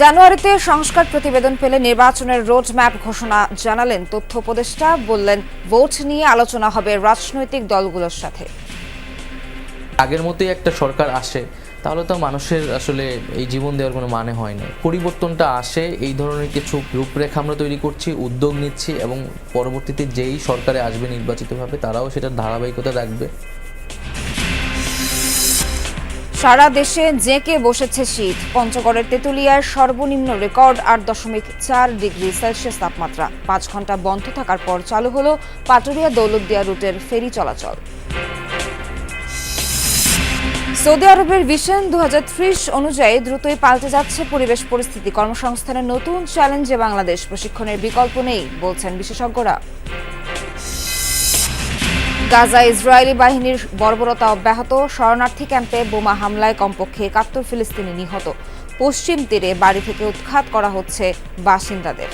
জানুয়ারিতে সংস্কার প্রতিবেদন পেলে নির্বাচনের রোড ম্যাপ ঘোষণা জানালেন তথ্য উপদেষ্টা। বললেন, ভোট নিয়ে আলোচনা হবে রাজনৈতিক দলগুলোর সাথে। আগের মতোই একটা সরকার আসে, তাহলে তো মানুষের আসলে এই জীবন দেওয়ার কোনো মানে হয় না। পরিবর্তনটা আসে, এই ধরনের কিছু রূপরেখা আমরা তৈরি করছি, উদ্যোগ নিচ্ছি এবং পরবর্তীতে যেই সরকারে আসবে নির্বাচিতভাবে, তারাও সেটার ধারাবাহিকতা রাখবে। সারা দেশে জেঁকে বসেছে শীত। পঞ্চগড়ের তেঁতুলিয়ার সর্বনিম্ন রেকর্ড আট দশমিক চার ডিগ্রি সেলসিয়াস তাপমাত্রা। পাঁচ ঘণ্টা বন্ধ থাকার পর চালু হলো পাটুরিয়া দৌলতদিয়া রুটের ফেরি চলাচল। সৌদি আরবের ভিশন দু অনুযায়ী দ্রুতই পাল্টে যাচ্ছে পরিবেশ পরিস্থিতি। কর্মসংস্থানের নতুন চ্যালেঞ্জে বাংলাদেশ প্রশিক্ষণের বিকল্প নেই, বলছেন বিশেষজ্ঞরা। গাজা ইসরায়েলি বাহিনীর বর্বরতা অব্যাহত। শরণার্থী ক্যাম্পে বোমা হামলায় কমপক্ষে একাত্তর ফিলিস্তিনি নিহত। পশ্চিম তীরে বাড়ি থেকে উৎখাত করা হচ্ছে বাসিন্দাদের।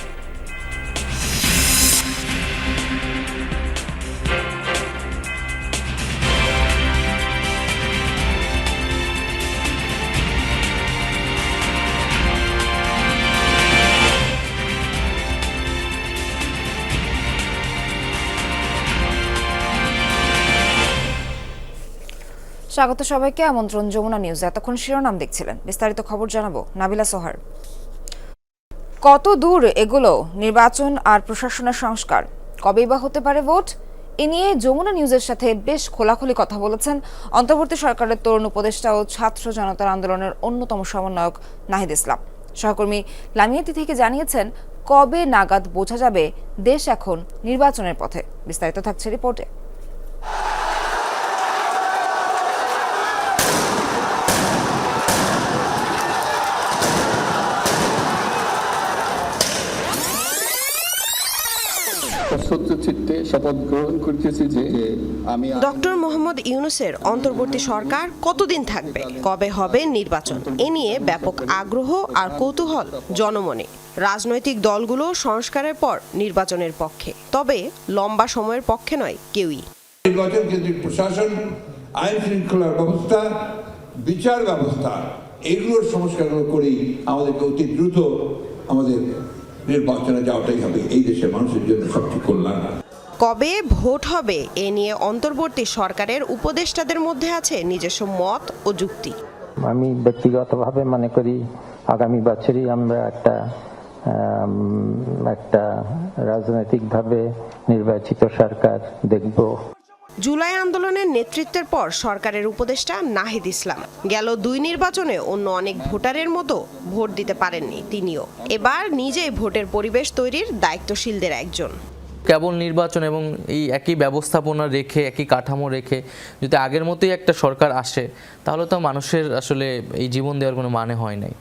স্বাগত সবাইকে। আমন্ত্রণ যমুনা নিউজ। এতক্ষণ শিরোনাম দেখছিলেন। বিস্তারিত খবর জানাব নাবিলা সোহার। কত দূর এগুলো নির্বাচন আর প্রশাসনের সংস্কার? কবেই বা হতে পারে ভোট? এ নিয়ে যমুনা নিউজের সাথে বেশ খোলাখুলি কথা বলেছেন অন্তর্বর্তী সরকারের তরুণ উপদেষ্টা ও ছাত্র জনতার আন্দোলনের অন্যতম সমন্বয়ক নাহিদ ইসলাম। সহকর্মী লামিয়াতি থেকে জানিয়েছেন, কবে নাগাদ বোঝা যাবে দেশ এখন নির্বাচনের পথে। বিস্তারিত থাকছে রিপোর্টে। চিত্তে শপথ গ্রহণ করতেছি যে আমি ডক্টর মোহাম্মদ ইউনুসের অন্তর্বর্তী সরকার কতদিন থাকবে? কবে হবে নির্বাচন? এ নিয়ে ব্যাপক আগ্রহ আর কৌতূহল জনমনে। রাজনৈতিক দলগুলো সংস্কারের পর নির্বাচনের পক্ষে। তবে লম্বা সময়ের পক্ষে নয় কেউই। নির্বাচন কেন্দ্রিক প্রশাসন আইন শৃঙ্খলার ব্যবস্থা বিচার ব্যবস্থা এগুলোর সংস্কারগুলো করেই আমাদেরকে অতি দ্রুত আমাদের নির্বাচনে যাওয়াটাই হবে। এই দেশের মানুষের জন্য সবচেয়ে কল্যাণ। কবে ভোট হবে এ নিয়ে অন্তর্বর্তী সরকারের উপদেষ্টাদের মধ্যে আছে নিজস্ব মত ও যুক্তি। আমি ব্যক্তিগতভাবে মনে করি আগামী বছরই আমরা একটা একটা রাজনৈতিকভাবে নির্বাচিত সরকার দেখব। জুলাই আন্দোলনের নেতৃত্বের পর সরকারের উপদেষ্টা নাহিদ ইসলাম। গেল দুই নির্বাচনে অন্য অনেক ভোটারের মতো ভোট দিতে পারেননি তিনিও। এবার নিজেই ভোটের পরিবেশ তৈরির দায়িত্বশীলদের একজন। কেবল নির্বাচন এবং এই একই ব্যবস্থাপনা রেখে, একই কাঠামো রেখে যদি আগের মতোই একটা সরকার আসে, তাহলে তো মানুষের আসলে এই জীবন দেওয়ার কোনো মানে হয় নাই।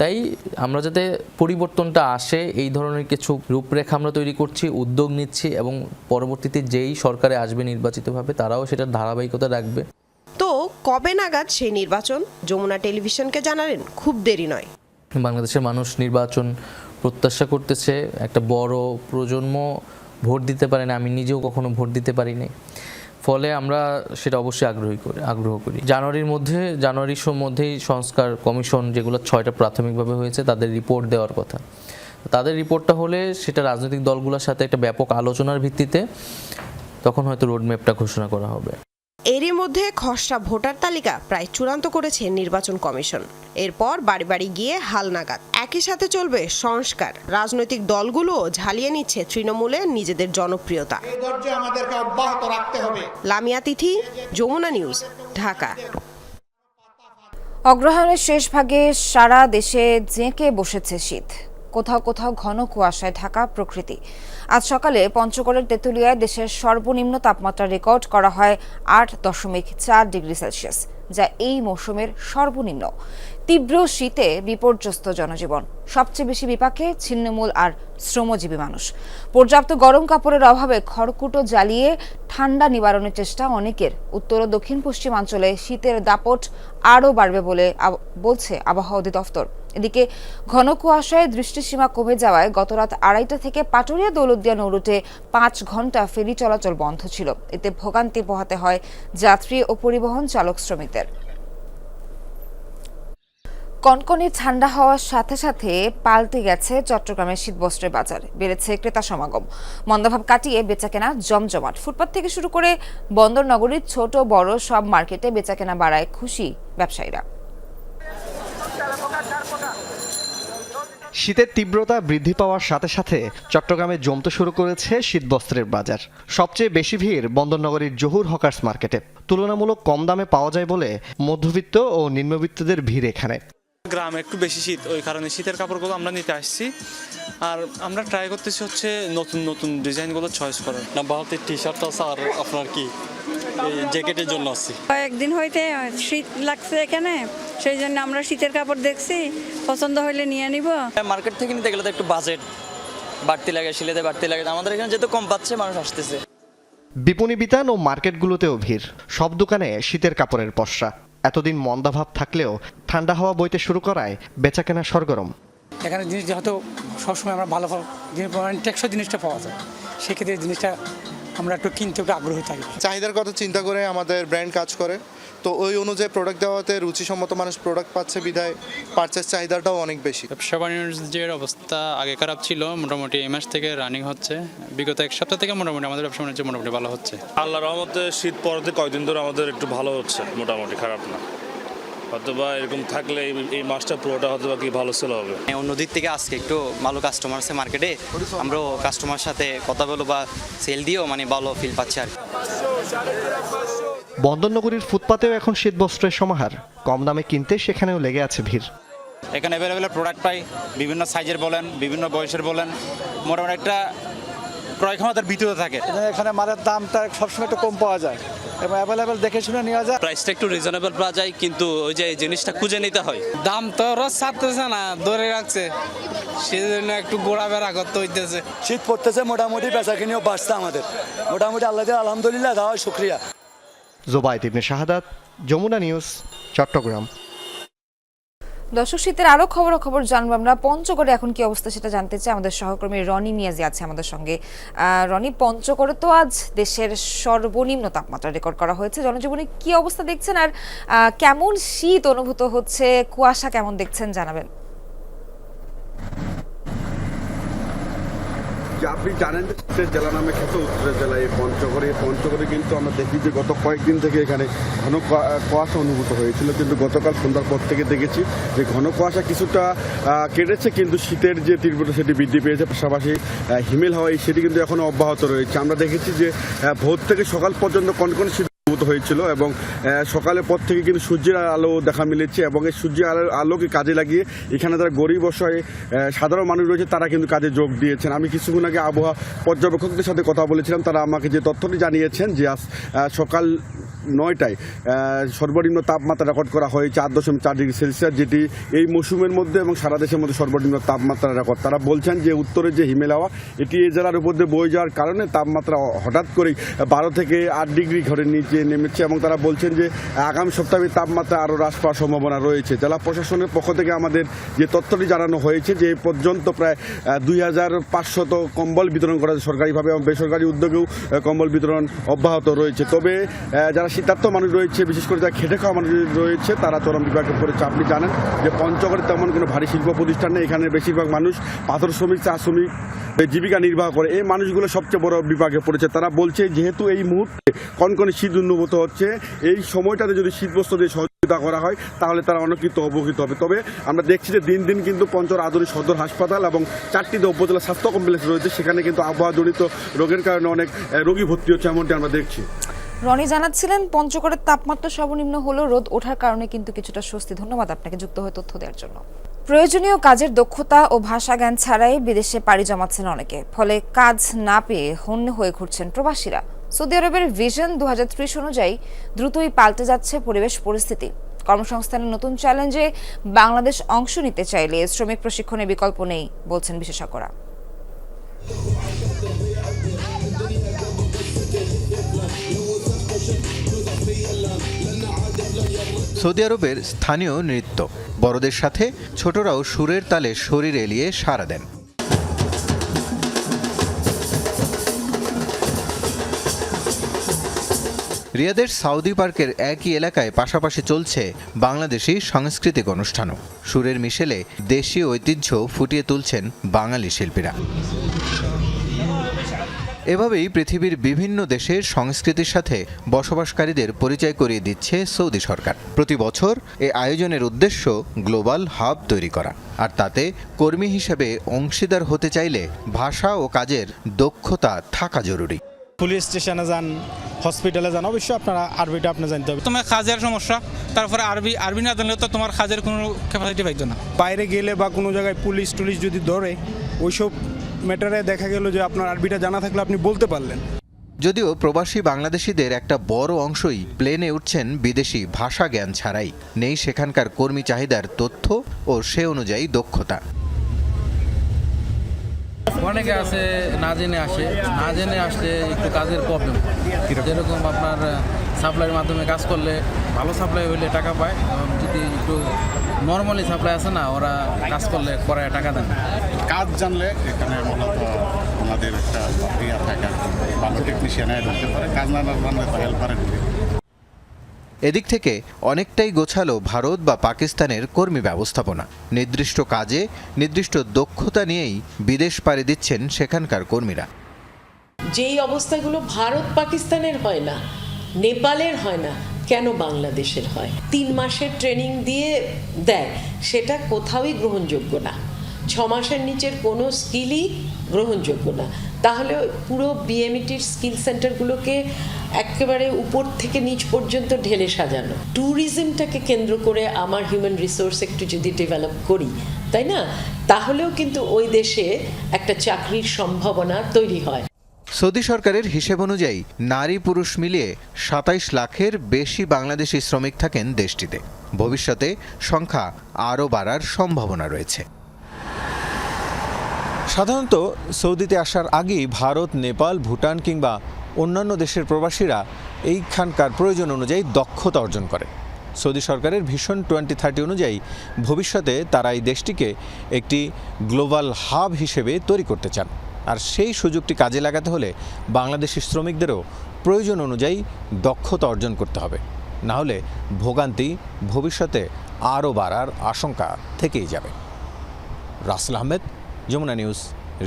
তাই আমরা যাতে পরিবর্তনটা আসে এই ধরনের কিছু রূপরেখা আমরা তৈরি করছি উদ্যোগ নিচ্ছি এবং পরবর্তীতে যেই সরকারে আসবে নির্বাচিতভাবে তারাও সেটার ধারাবাহিকতা রাখবে। তো কবে নাগাদ সেই নির্বাচন? যমুনা টেলিভিশনকে জানালেন খুব দেরি নয়। বাংলাদেশের মানুষ নির্বাচন প্রত্যাশা করতেছে একটা বড় প্রজন্ম ভোট দিতে পারে না আমি নিজেও কখনো ভোট দিতে পারিনি। ফলে আমরা সেটা অবশ্যই আগ্রহী করি, আগ্রহ করি। জানুয়ারির মধ্যে জানুয়ারির মধ্যেই সংস্কার কমিশন যেগুলো ছয়টা প্রাথমিকভাবে হয়েছে, তাদের রিপোর্ট দেওয়ার কথা। তাদের রিপোর্টটা হলে সেটা রাজনৈতিক দলগুলোর সাথে একটা ব্যাপক আলোচনার ভিত্তিতে তখন হয়তো রোডম্যাপটা ঘোষণা করা হবে। এরই মধ্যে খসড়া ভোটার তালিকা প্রায় চূড়ান্ত করেছে নির্বাচন কমিশন। এরপর বাড়ি বাড়ি গিয়ে হালনাগাদ একই সাথে চলবে সংস্কার। রাজনৈতিক দলগুলো ঝালিয়ে নিচ্ছে তৃণমূলে নিজেদের জনপ্রিয়তা। আমাদেরকে অব্যাহত রাখতে হবে। লামিয়া তিথি যমুনা নিউজ ঢাকা। অগ্রহায়ণের শেষ ভাগে সারা দেশে জেঁকে বসেছে শীত। কোথাও কোথাও ঘন কুয়াশায় ঢাকা প্রকৃতি। আজ সকালে পঞ্চগড়ের তেঁতুলিয়ায় দেশের সর্বনিম্ন তাপমাত্রা রেকর্ড করা হয় আট দশমিক চার ডিগ্রি সেলসিয়াস যা এই মৌসুমের সর্বনিম্ন। তীব্র শীতে বিপর্যস্ত জনজীবন। সবচেয়ে বেশি বিপাকে ছিন্নমূল আর শ্রমজীবী মানুষ। পর্যাপ্ত গরম কাপড়ের অভাবে খড়কুটো জ্বালিয়ে ঠান্ডা নিবারণের চেষ্টা অনেকের। উত্তর ও দক্ষিণ পশ্চিমাঞ্চলে শীতের দাপট আরও বাড়বে বলে বলছে আবহাওয়া অধিদপ্তর। এদিকে ঘন কুয়াশায় দৃষ্টিসীমা কমে যাওয়ায় গতরাত আড়াইটা থেকে পাটুরিয়া দৌলতদিয়া নৌরুটে পাঁচ ঘণ্টা ফেরি চলাচল বন্ধ ছিল। এতে ভোগান্তি পোহাতে হয় যাত্রী ও পরিবহন চালক শ্রমিকদের। কনকনে ঠান্ডা হওয়ার সাথে সাথে পাল্টে গেছে চট্টগ্রামের শীতবস্ত্রের বাজার। বেড়েছে ক্রেতা সমাগম। মন্দাভাব কাটিয়ে বেচাকেনা জমজমাট। ফুটপাত থেকে শুরু করে বন্দর নগরীর ছোট, বড় সব মার্কেটে বেচাকেনা বাড়ায় খুশি ব্যবসায়ীরা। শীতের তীব্রতা বৃদ্ধি পাওয়ার সাথে সাথে চট্টগ্রামে জমতে শুরু করেছে শীতবস্ত্রের বাজার। সবচেয়ে বেশি ভিড় বন্দরনগরীর জহুর হকার্স মার্কেটে। তুলনামূলক কম দামে পাওয়া যায় বলে মধ্যবিত্ত ও নিম্নবিত্তদের ভিড় এখানে। গ্রামে একটু বেশি শীত ওই কারণে শীতের কাপড়গুলো আমরা নিতে আসছি। আর আমরা ট্রাই করতেছি হচ্ছে নতুন নতুন ডিজাইনগুলো চয়েস করার। না বাহাতে টি শার্ট আছে আর আপনার কি জ্যাকেটের জন্য আছে। কয়েকদিন হইতে শীত লাগছে এখানে সেই জন্য আমরা শীতের কাপড় দেখছি পছন্দ হইলে নিয়ে নিব। মার্কেট থেকে নিতে গেলে তো একটু বাজেট বাড়তি লাগে সিলেতে বাড়তি লাগে। আমাদের এখানে যেহেতু কম পাচ্ছে মানুষ আসতেছে। বিপণী বিতান ও মার্কেটগুলোতেও ভিড়। সব দোকানে শীতের কাপড়ের পসরা। এতদিন মন্দাভাব থাকলেও ঠান্ডা হাওয়া বইতে শুরু করায় বেচাকেনা সরগরম। এখানে জিনিস যেহেতু সবসময় আমরা ভালো মানে টেকসই জিনিসটা পাওয়া যায়। সেক্ষেত্রে জিনিসটা আমরা একটু কিনতে একটু আগ্রহী থাকি। চাহিদার কথা চিন্তা করে আমাদের ব্র্যান্ড কাজ করে। তো ওই অনুযায়ী প্রোডাক্ট দেওয়াতে রুচিসম্মত মানুষ প্রোডাক্ট পাচ্ছে বিধায় পারচেস চাহিদাটাও অনেক বেশি। ব্যবসা বাণিজ্যের অবস্থা আগে খারাপ ছিল মোটামুটি এই মাস থেকে রানিং হচ্ছে। বিগত এক সপ্তাহ থেকে মোটামুটি আমাদের ব্যবসা বাণিজ্য মোটামুটি ভালো হচ্ছে। আল্লাহ রহমতে শীত পরতে কয়েকদিন ধরে আমাদের একটু ভালো হচ্ছে মোটামুটি খারাপ না। হয়তোবা এরকম থাকলে এই- মাসটা পুরোটা হয়তো কি ভালো সেল হবে। অন্য দিক থেকে আজকে একটু ভালো কাস্টমার আছে মার্কেটে আমরাও কাস্টমার সাথে কথা বলো বা সেল দিয়েও মানে ভালো ফিল পাচ্ছি আর কি। বন্দরনগরীর ফুটপাতেও এখন শীতবস্ত্রের সমাহার। কম দামে কিনতে সেখানেও লেগে আছে ভিড়। এখানে অ্যাভেলেবেল প্রোডাক্ট পাই বিভিন্ন সাইজের বলেন বিভিন্ন বয়সের বলেন মোটামুটি একটা ক্রয় ক্ষমতার ভিতরে থাকে। এখানে মালের দামটা সবসময় একটু কম পাওয়া যায় এবং অ্যাভেলেবেল দেখে শুনে নেওয়া যায়। প্রাইসটা একটু রিজনেবল পাওয়া যায় কিন্তু ওই যে জিনিসটা খুঁজে নিতে হয়। দাম তো রোজ ছাড়তেছে না ধরে রাখছে। সেজন্য একটু গোড়া বেড়া করতে হইতেছে। শীত পড়তেছে মোটামুটি বেচা কিনেও বাড়ছে আমাদের। মোটামুটি আল্লাহ আলহামদুলিল্লাহ দেওয়া শুক্রিয়া। জোবায়েত ইবনে শাহাদাত, যমুনা নিউজ, চট্টগ্রাম। দর্শক, শীতের আরও খবর খবর জানব আমরা। পঞ্চগড়ে এখন কি অবস্থা সেটা জানতে চাই। আমাদের সহকর্মী রনি মিয়াজি আছে আমাদের সঙ্গে। রনি, পঞ্চগড়ে তো আজ দেশের সর্বনিম্ন তাপমাত্রা রেকর্ড করা হয়েছে। জনজীবনে কি অবস্থা দেখছেন? আর কেমন শীত অনুভূত হচ্ছে? কুয়াশা কেমন দেখছেন? জানাবেন। আপনি জানেন যে জেলা নামে খ্যাত উত্তরের জেলা এই পঞ্চগড়ে। পঞ্চগড়ে কিন্তু আমরা দেখি যে গত কয়েকদিন থেকে এখানে ঘন কুয়া- কুয়াশা অনুভূত হয়েছিল। কিন্তু গতকাল সন্ধ্যার পর থেকে দেখেছি যে ঘন কুয়াশা কিছুটা কেটেছে, কিন্তু শীতের যে তীব্রতা সেটি বৃদ্ধি পেয়েছে। পাশাপাশি হিমেল হওয়ায় সেটি কিন্তু এখনও অব্যাহত রয়েছে। আমরা দেখেছি যে ভোর থেকে সকাল পর্যন্ত কনকন শীত অনুভূত হয়েছিল এবং সকালের পর থেকে কিন্তু সূর্যের আলো দেখা মিলেছে এবং এই সূর্যের আলোর আলোকে কাজে লাগিয়ে এখানে যারা গরিব অসহায় সাধারণ মানুষ রয়েছে তারা কিন্তু কাজে যোগ দিয়েছেন। আমি কিছুক্ষণ আগে আবহাওয়া পর্যবেক্ষকদের সাথে কথা বলেছিলাম, তারা আমাকে যে তথ্যটি জানিয়েছেন যে আজ সকাল নয়টায় সর্বনিম্ন তাপমাত্রা রেকর্ড করা হয় চার দশমিক চার ডিগ্রি সেলসিয়াস, যেটি এই মৌসুমের মধ্যে এবং সারা দেশের মধ্যে সর্বনিম্ন তাপমাত্রা রেকর্ড। তারা বলছেন যে উত্তরের যে হিমেল হাওয়া, এটি এই জেলার উপর দিয়ে বয়ে যাওয়ার কারণে তাপমাত্রা হঠাৎ করেই বারো থেকে আট ডিগ্রি ঘরের নিচে নেমেছে এবং তারা বলছেন যে আগামী সপ্তাহে তাপমাত্রা আরও হ্রাস পাওয়ার সম্ভাবনা রয়েছে। জেলা প্রশাসনের পক্ষ থেকে আমাদের যে তথ্যটি জানানো হয়েছে যে পর্যন্ত প্রায় দুই হাজার পাঁচশত কম্বল বিতরণ করা সরকারিভাবে এবং বেসরকারি উদ্যোগেও কম্বল বিতরণ অব্যাহত রয়েছে। তবে যারা শীতার্থ মানুষ রয়েছে, বিশেষ করে যারা খেটে খাওয়া মানুষ রয়েছে, তারা চরম বিভাগে পড়েছে আপনি জানেন যে পঞ্চগড়ে তেমন কোনো ভারী শিল্প প্রতিষ্ঠান নেই। এখানে বেশিরভাগ মানুষ পাথর শ্রমিক, চা শ্রমিক জীবিকা নির্বাহ করে। এই মানুষগুলো সবচেয়ে বড় বিভাগে পড়েছে। তারা বলছে, যেহেতু এই মুহূর্তে কনকনে শীত অনুভূত হচ্ছে, এই সময়টাতে যদি শীতবস্ত্র দিয়ে সহযোগিতা করা হয়, তাহলে তারা অনেক অনেকৃত অবহিত হবে। তবে আমরা দেখছি যে দিন দিন কিন্তু পঞ্চর আধুনিক সদর হাসপাতাল এবং চারটিতে উপজেলা স্বাস্থ্য কমপ্লেক্স রয়েছে। সেখানে কিন্তু আবহাওয়া আবহাওয়াজনিত রোগের কারণে অনেক রোগী ভর্তি হচ্ছে, এমনটি আমরা দেখছি। রনি জানাচ্ছিলেন, পঞ্চগড়ের তাপমাত্রা সর্বনিম্ন হলেও রোদ ওঠার কারণে কিন্তু কিছুটা স্বস্তি। ধন্যবাদ আপনাকে যুক্ত হয়ে তথ্য দেওয়ার জন্য। প্রয়োজনীয় কাজের দক্ষতা ও ভাষা জ্ঞান ছাড়াই বিদেশে পাড়ি জমাচ্ছেন অনেকে। ফলে কাজ না পেয়ে হন্য হয়ে ঘুরছেন প্রবাসীরা। সৌদি আরবের ভিশন দু হাজার ত্রিশ অনুযায়ী দ্রুতই পাল্টে যাচ্ছে পরিবেশ পরিস্থিতি। কর্মসংস্থানের নতুন চ্যালেঞ্জে বাংলাদেশ অংশ নিতে চাইলে শ্রমিক প্রশিক্ষণের বিকল্প নেই, বলছেন বিশেষজ্ঞরা। সৌদি আরবের স্থানীয় নৃত্য। বড়দের সাথে ছোটরাও সুরের তালে শরীর এলিয়ে সাড়া দেন। রিয়াদের সাউদি পার্কের একই এলাকায় পাশাপাশি চলছে বাংলাদেশি সাংস্কৃতিক অনুষ্ঠানও। সুরের মিশেলে দেশীয় ঐতিহ্য ফুটিয়ে তুলছেন বাঙালি শিল্পীরা। এভাবেই পৃথিবীর বিভিন্ন দেশের সংস্কৃতির সাথে বসবাসকারীদের পরিচয় করিয়ে দিচ্ছে সৌদি সরকার। প্রতি বছর এ আয়োজনের উদ্দেশ্য গ্লোবাল হাব তৈরি করা। আর তাতে কর্মী হিসেবে অংশীদার হতে চাইলে ভাষা ও কাজের দক্ষতা থাকা জরুরি। পুলিশ স্টেশনে যান হসপিটালে যান অবশ্যই আপনারা আরবিটা আপনি জানতে হবে। তোমার কাজের সমস্যা তারপরে আরবি আরবি না জানলে তো তোমার কাজের কোনো ক্যাপাসিটি পাইতো না। বাইরে গেলে বা কোনো জায়গায় পুলিশ টুলিশ যদি ধরে ওইসব ম্যাটারে দেখা গেল যে আপনার আরবিটা জানা থাকলে আপনি বলতে পারলেন। যদিও প্রবাসী বাংলাদেশিদের একটা বড় অংশই প্লেনে উঠছেন বিদেশি ভাষা জ্ঞান ছাড়াই। নেই সেখানকার কর্মী চাহিদার তথ্য ও সে অনুযায়ী দক্ষতা। অনেকে আছে না জেনে আসে না জেনে আসলে একটু কাজের প্রবলেম যেরকম আপনার সাপ্লাইয়ের মাধ্যমে কাজ করলে ভালো সাপ্লাই হলে টাকা পায়। এবং যদি একটু নর্মালি সাপ্লাই আছে না ওরা কাজ করলে পরে টাকা দেন কাজ জানলে এখানে মূলত আমাদের একটা ইয়া থাকে ভালো টেকনিশিয়ান ঢুকতে পারে কাজ না জানলে তো হেল্পারে ঢুকে এদিক থেকে অনেকটাই গোছালো ভারত বা পাকিস্তানের কর্মী ব্যবস্থাপনা। নির্দিষ্ট কাজে নির্দিষ্ট দক্ষতা নিয়েই বিদেশ পাড়ি দিচ্ছেন সেখানকার কর্মীরা। যেই অবস্থাগুলো ভারত পাকিস্তানের হয় না নেপালের হয় না, কেন বাংলাদেশের হয়? তিন মাসের ট্রেনিং দিয়ে দেয়, সেটা কোথাওই গ্রহণযোগ্য না। ছ মাসের নিচের কোনো স্কিলই গ্রহণযোগ্য না। তাহলে পুরো বিএমইটির স্কিল সেন্টারগুলোকে একেবারে উপর থেকে নিচ পর্যন্ত ঢেলে সাজানো। ট্যুরিজমটাকে কেন্দ্র করে আমার হিউম্যান রিসোর্স একটু যদি ডেভেলপ করি, তাই না? তাহলেও কিন্তু ওই দেশে একটা চাকরির সম্ভাবনা তৈরি হয়। সৌদি সরকারের হিসেব অনুযায়ী নারী পুরুষ মিলিয়ে সাতাইশ লাখের বেশি বাংলাদেশি শ্রমিক থাকেন দেশটিতে। ভবিষ্যতে সংখ্যা আরও বাড়ার সম্ভাবনা রয়েছে। সাধারণত সৌদিতে আসার আগেই ভারত, নেপাল, ভুটান কিংবা অন্যান্য দেশের প্রবাসীরা এইখানকার প্রয়োজন অনুযায়ী দক্ষতা অর্জন করে। সৌদি সরকারের ভীষণ টোয়েন্টি থার্টি অনুযায়ী ভবিষ্যতে তারা এই দেশটিকে একটি গ্লোবাল হাব হিসেবে তৈরি করতে চান। আর সেই সুযোগটি কাজে লাগাতে হলে বাংলাদেশি শ্রমিকদেরও প্রয়োজন অনুযায়ী দক্ষতা অর্জন করতে হবে। না হলে ভোগান্তি ভবিষ্যতে আরও বাড়ার আশঙ্কা থেকেই যাবে। Rasel Ahmed, Jamuna News,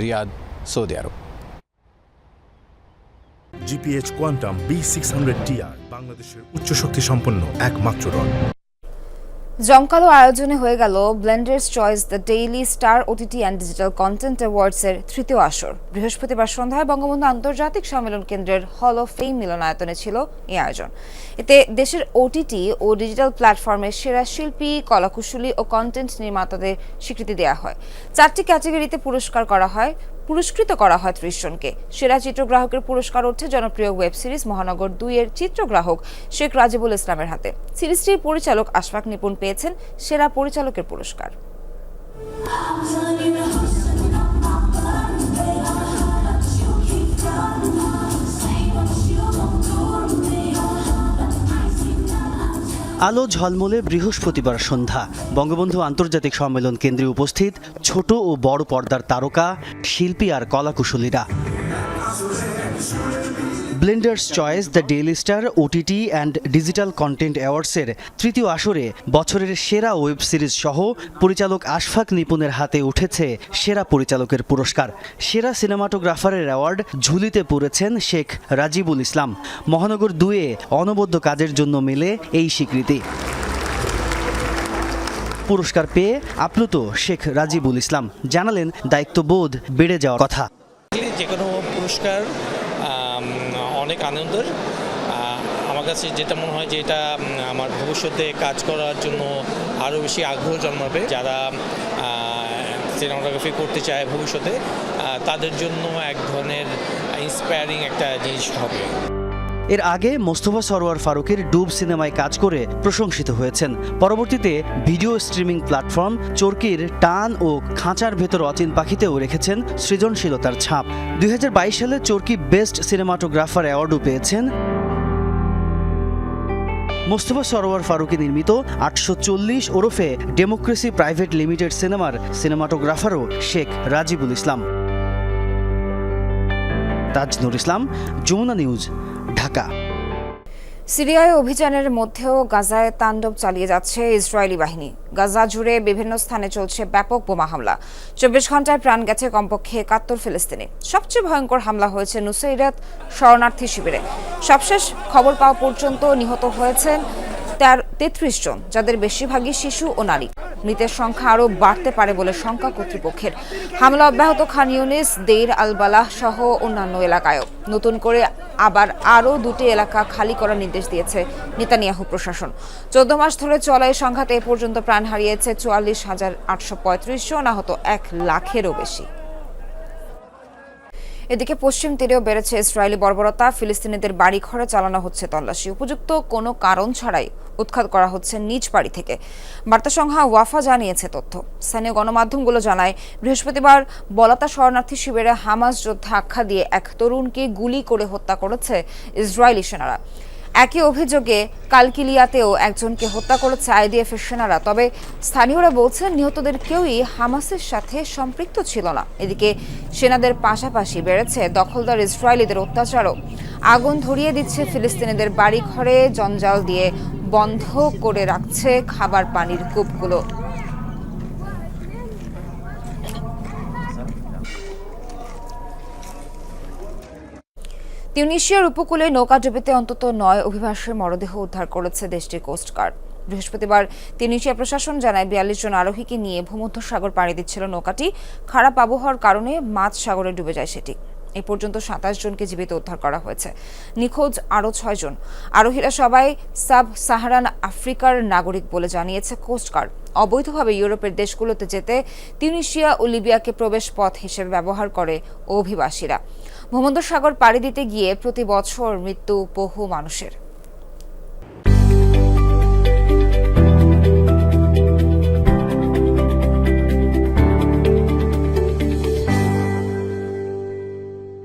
Riyadh, Saudi Arab. GPH quantum B six hundred TR বাংলাদেশের উচ্চ শক্তি সম্পন্ন একমাত্র রড। জমকালো আয়োজনে হয়ে গেল Blenders Choice the Daily Star OTT and digital content অ্যাওয়ার্ডসের তৃতীয় আসর। বৃহস্পতিবার সন্ধ্যায় বঙ্গবন্ধু আন্তর্জাতিক সম্মেলন কেন্দ্রের হল অফ ফেম মিলনায়তনে ছিল এই আয়োজন। এতে দেশের ওটিটি ও ডিজিটাল প্ল্যাটফর্মের সেরা শিল্পী, কলাকুশলী ও কন্টেন্ট নির্মাতাদের স্বীকৃতি দেওয়া হয়। চারটি ক্যাটাগরিতে পুরস্কার করা হয়। পুরস্কৃত করা হয় ত্রিশ জনকে সেরা চিত্রগ্রাহকের পুরস্কার ওঠে জনপ্রিয় ওয়েব সিরিজ মহানগর দুই এর চিত্রগ্রাহক শেখ রাজিবুল ইসলামের হাতে। সিরিজটির পরিচালক আশফাক নিপুণ পেয়েছেন সেরা পরিচালকের পুরস্কার। আলো ঝলমলে বৃহস্পতিবার সন্ধ্যা। বঙ্গবন্ধু আন্তর্জাতিক সম্মেলন কেন্দ্রে উপস্থিত ছোট ও বড় পর্দার তারকা, শিল্পী আর কলাকুশলীরা। Blenders Choice, the Daily Star OTT and digital content অ্যাওয়ার্ডসের তৃতীয় আসরে বছরের সেরা ওয়েব সিরিজ সহ পরিচালক আশফাক নিপুণের হাতে উঠেছে সেরা পরিচালকের পুরস্কার। সেরা সিনেমাটোগ্রাফারের অ্যাওয়ার্ড ঝুলিতে পড়েছেন শেখ রাজিবুল ইসলাম। মহানগর দুয়ে অনবদ্য কাজের জন্য মেলে এই স্বীকৃতি। পুরস্কার পেয়ে আপ্লুত শেখ রাজিবুল ইসলাম। জানালেন দায়িত্ববোধ বেড়ে যাওয়ার কথা। যে কোনো পুরস্কার অনেক আনন্দের। আমার কাছে যেটা মনে হয় যে এটা আমার ভবিষ্যতে কাজ করার জন্য আরও বেশি আগ্রহ জন্মাবে। যারা সিনেমাটোগ্রাফি করতে চায় ভবিষ্যতে তাদের জন্য এক ধরনের ইন্সপায়ারিং একটা জিনিস হবে। এর আগে মোস্তফা সরোয়ার ফারুকের ডুব সিনেমায় কাজ করে প্রশংসিত হয়েছেন। পরবর্তীতে ভিডিও স্ট্রিমিং প্ল্যাটফর্ম চরকির টান ও খাঁচার ভেতর অচিন পাখিতেও রেখেছেন সৃজনশীলতার ছাপ। দুই সালে চরকি বেস্ট সিনেমাটোগ্রাফার অ্যাওয়ার্ডও পেয়েছেন। মোস্তফা সরোয়ার ফারুকি নির্মিত আটশো চল্লিশ ওরফে ডেমোক্রেসি প্রাইভেট লিমিটেড সিনেমার সিনেমাটোগ্রাফারও শেখ রাজিবুল ইসলাম। তাজনুর ইসলাম, যমুনা নিউজ ঢাকা। সিরিয়ায় অভিযানের মধ্যেও গাজায় তাণ্ডব চালিয়ে যাচ্ছে ইসরায়েলি বাহিনী। গাজা জুড়ে বিভিন্ন স্থানে চলছে ব্যাপক বোমা হামলা। চব্বিশ ঘন্টায় প্রাণ গেছে কমপক্ষে একাত্তর ফিলিস্তিনি। সবচেয়ে ভয়ঙ্কর হামলা হয়েছে নুসৈরাত শরণার্থী শিবিরে। সবশেষ খবর পাওয়া পর্যন্ত নিহত হয়েছেন তেত্রিশ জন, যাদের বেশিরভাগই শিশু ও নারী। মৃতের সংখ্যা আরও বাড়তে পারে বলে শঙ্কা কর্তৃপক্ষের। হামলা অব্যাহত খান ইউনিস, দেইর আল বালাহ সহ অন্যান্য এলাকায়ও। নতুন করে আবার আরও দুটি এলাকা খালি করার নির্দেশ দিয়েছে নেতানিয়াহু প্রশাসন। চোদ্দ মাস ধরে চলা এই সংঘাতে এ পর্যন্ত প্রাণ হারিয়েছে চুয়াল্লিশ হাজার আটশো পঁয়ত্রিশ জন, আহত এক লাখেরও বেশি। এদিকে পশ্চিম তীরেও বেড়েছে ইসরায়েলি বর্বরতা। ফিলিস্তিনিদের বাড়ি ঘরে চালানো হচ্ছে তল্লাশি। উপযুক্ত কোনো কারণ ছাড়াই উৎখাত করা হচ্ছে নিজ বাড়ি থেকে। বার্তা সংখ্যা ওয়াফা জানিয়েছে তথ্য। স্থানীয় গণমাধ্যমগুলো জানায়, বৃহস্পতিবার বলাতা শরণার্থী শিবিরে হামাস যোদ্ধা আখ্যা দিয়ে এক তরুণকে গুলি করে হত্যা করেছে ইসরায়েলি সেনারা। একই অভিযোগে কালকিলিয়াতেও একজনকে হত্যা করেছে আইডিএফ এর সেনারা। তবে স্থানীয়রা বলছেন, নিহতদের কেউই হামাসের সাথে সম্পৃক্ত ছিল না। এদিকে সেনাদের পাশাপাশি বেড়েছে দখলদার ইসরায়েলিদের অত্যাচারও। আগুন ধরিয়ে দিচ্ছে ফিলিস্তিনিদের বাড়ি ঘরে জঞ্জাল দিয়ে বন্ধ করে রাখছে খাবার পানির কূপগুলো। তিউনিশিয়ার উপকূলে নৌকাডুবিতে অন্তত নয় অভিবাসীর মরদেহ উদ্ধার করেছে দেশটির কোস্টগার্ড বৃহস্পতিবার তিউনিশিয়া প্রশাসন জানায়, বিয়াল্লিশ জন আরোহীকে নিয়ে ভূমধ্যসাগর পাড়ি দিচ্ছিল নৌকাটি। খারাপ আবহাওয়ার কারণে মাঝ সাগরে ডুবে যায় সেটি। এ পর্যন্ত সাতাশ জনকে জীবিত উদ্ধার করা হয়েছে। নিখোঁজ আরও ছয় জন। আরোহীরা সবাই সাব সাহারান আফ্রিকার নাগরিক বলে জানিয়েছে কোস্টগার্ড অবৈধভাবে ইউরোপের দেশগুলোতে যেতে তিউনিশিয়া ও লিবিয়াকে প্রবেশ পথ হিসেবে ব্যবহার করে অভিবাসীরা। ভূমধ্যসাগর পাড়ি দিতে গিয়ে প্রতি বছর মৃত্যু বহু মানুষের।